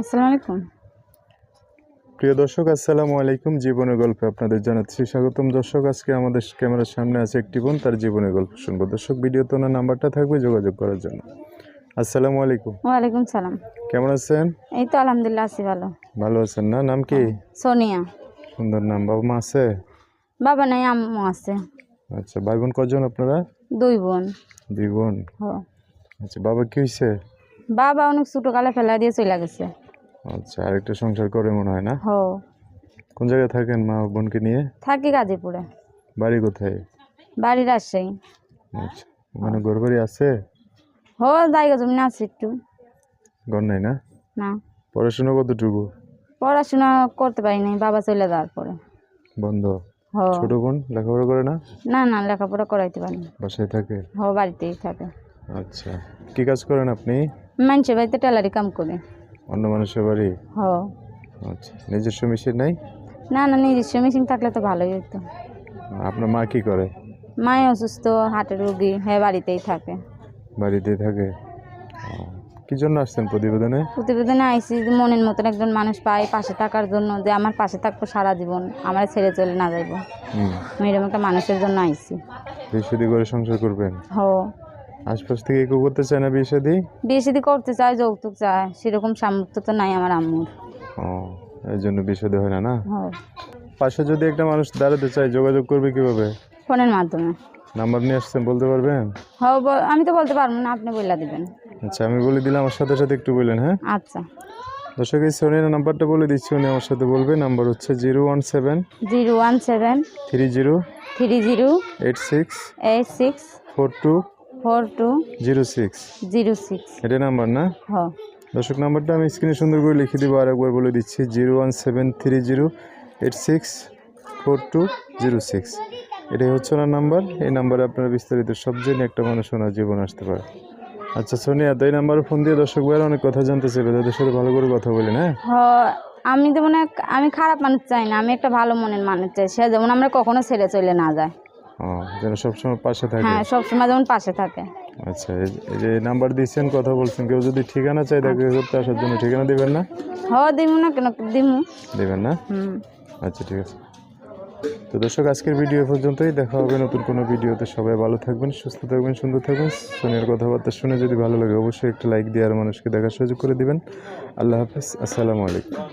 আসসালামু আলাইকুম। প্রিয় দর্শক আসসালামু আলাইকুম। জীবনের গল্পে আপনাদের জানাচ্ছি স্বাগতম। দর্শক আজকে আমাদের ক্যামেরার সামনে আছে একটি বোন তার জীবনের গল্প শুনব। দর্শক ভিডিওতে ওনার নাম্বারটা থাকবে যোগাযোগ করার জন্য। আসসালামু আলাইকুম। ওয়ালাইকুম সালাম। কেমন আছেন? এই তো আলহামদুলিল্লাহ আছি ভালো। ভালো আছেন না? নাম কি? সোনিয়া। সুন্দর নাম। বাবা মা আছে? বাবা নাই আম্মু আছে। আচ্ছা ভাই বোন কজন আপনারা? দুই বোন। দুই বোন। হ আচ্ছা বাবা কি হয়েছে বাবা অনেক ছোটো কালে ফেলা দিয়ে চলে গেছে। আচ্ছা আরেকটা সংসার করে মনে হয় না? হ। কোন জায়গায় থাকেন মা বোনকে নিয়ে? থাকি গাজীপুরে। বাড়ি কোথায়? বাড়ি রাজশাহী। আচ্ছা ওখানে ঘর বাড়ি আছে? হ জায়গা জমি আছে একটু। ঘর নাই না? না। পড়াশোনা কতটুকু? পড়াশোনা করতে পারি নাই বাবা চলে যাওয়ার পরে। বন্ধ? হ। ছোট বোন লেখাপড়া করে না? না না লেখাপড়া করাইতে পারি না। বাসায় থাকে? হ বাড়িতেই থাকে। আচ্ছা কি কাজ করেন আপনি? মানুষের বাড়িতে টেলারি কাম করে। অন্য মানুষের বাড়ি? হ। আচ্ছা নিজস্ব মেশিন নাই? না না নিজস্ব মেশিন থাকলে তো ভালোই হতো আপনার মা কি করে? মায়ে অসুস্থ হার্টের রুগী হ্যাঁ বাড়িতেই থাকে। বাড়িতেই থাকে? কি জন্য আসছেন প্রতিবেদনে? প্রতিবেদনে আইসি যে মনের মতন একজন মানুষ পাই পাশে থাকার জন্য যে আমার পাশে থাকব সারা জীবন আমার ছেড়ে চলে না যাইব। হুম। আমি এরকম একটা মানুষের জন্য আইসি। করে সংসার করবেন? হ। আশপাশ থেকে কেউ করতে চায় না বিয়ে শাদি? বিয়ে শাদি করতে চায় যৌতুক চায় সেরকম সামর্থ্য তো নাই আমার আম্মুর। ও এই জন্য বিয়ে শাদি হয় না না? পাশে যদি একটা মানুষ দাঁড়াতে চায় যোগাযোগ করবে কীভাবে? ফোনের মাধ্যমে। নাম্বার নিয়ে আসছেন বলতে পারবেন? হ ব- আমি তো বলতে পারব না আপনি বলে দিবেন। আচ্ছা আমি বলে দিলাম আমার সাথে সাথে একটু বললেন হ্যাঁ? আচ্ছা। দর্শক এই সোনির নাম্বারটা বলে দিচ্ছি উনি আমার সাথে বলবে নাম্বার হচ্ছে zero one seven zero one seven three zero three zero eight six eight six four two four two zero six. Zero six. এটা নাম্বার না? হ। দর্শক নাম্বারটা আমি স্ক্রিনে সুন্দর করে লিখে দিব আর একবার বলে দিচ্ছি zero one seven three zero eight six four two zero six. এটাই হচ্ছে ওনার নাম্বার। এই নাম্বারে আপনারা বিস্তারিত সব জেনে একটা মানুষ ওনার জীবন আসতে পারে। আচ্ছা সোনিয়া তো এই নাম্বারে ফোন দিয়ে দর্শক ভাইয়ের অনেক কথা জানতে চাইবে তাদের সাথে ভালো করে কথা বলেন হ্যাঁ আমি যেমন এক আমি খারাপ মানুষ চাই না আমি একটা ভালো মনের মানুষ চাই সে যেমন আমরা কখনো ছেড়ে চলে না যায়। যেন সবসময় পাশে থাকে। হ্যাঁ সবসময় যেমন পাশে থাকে। আচ্ছা এই- যে নাম্বার দিয়েছেন কথা বলছেন কেউ যদি ঠিকানা চাই দেখা করতে আসার জন্য ঠিকানা দিবেন না? হ দিমু না কেন? দিমু। দেবেন না? হুম। আচ্ছা ঠিক আছে। তো দর্শক আজকের ভিডিও পর্যন্তই। দেখা হবে নতুন কোনো ভিডিওতে। সবাই ভালো থাকবেন সুস্থ থাকবেন সুন্দর থাকবেন। সোনিয়ার কথাবার্তা শুনে যদি ভালো লাগে অবশ্যই একটা লাইক দিয়ে আর মানুষকে দেখার সুযোগ করে দিবেন। আল্লাহ হাফিজ আসসালামু আলাইকুম।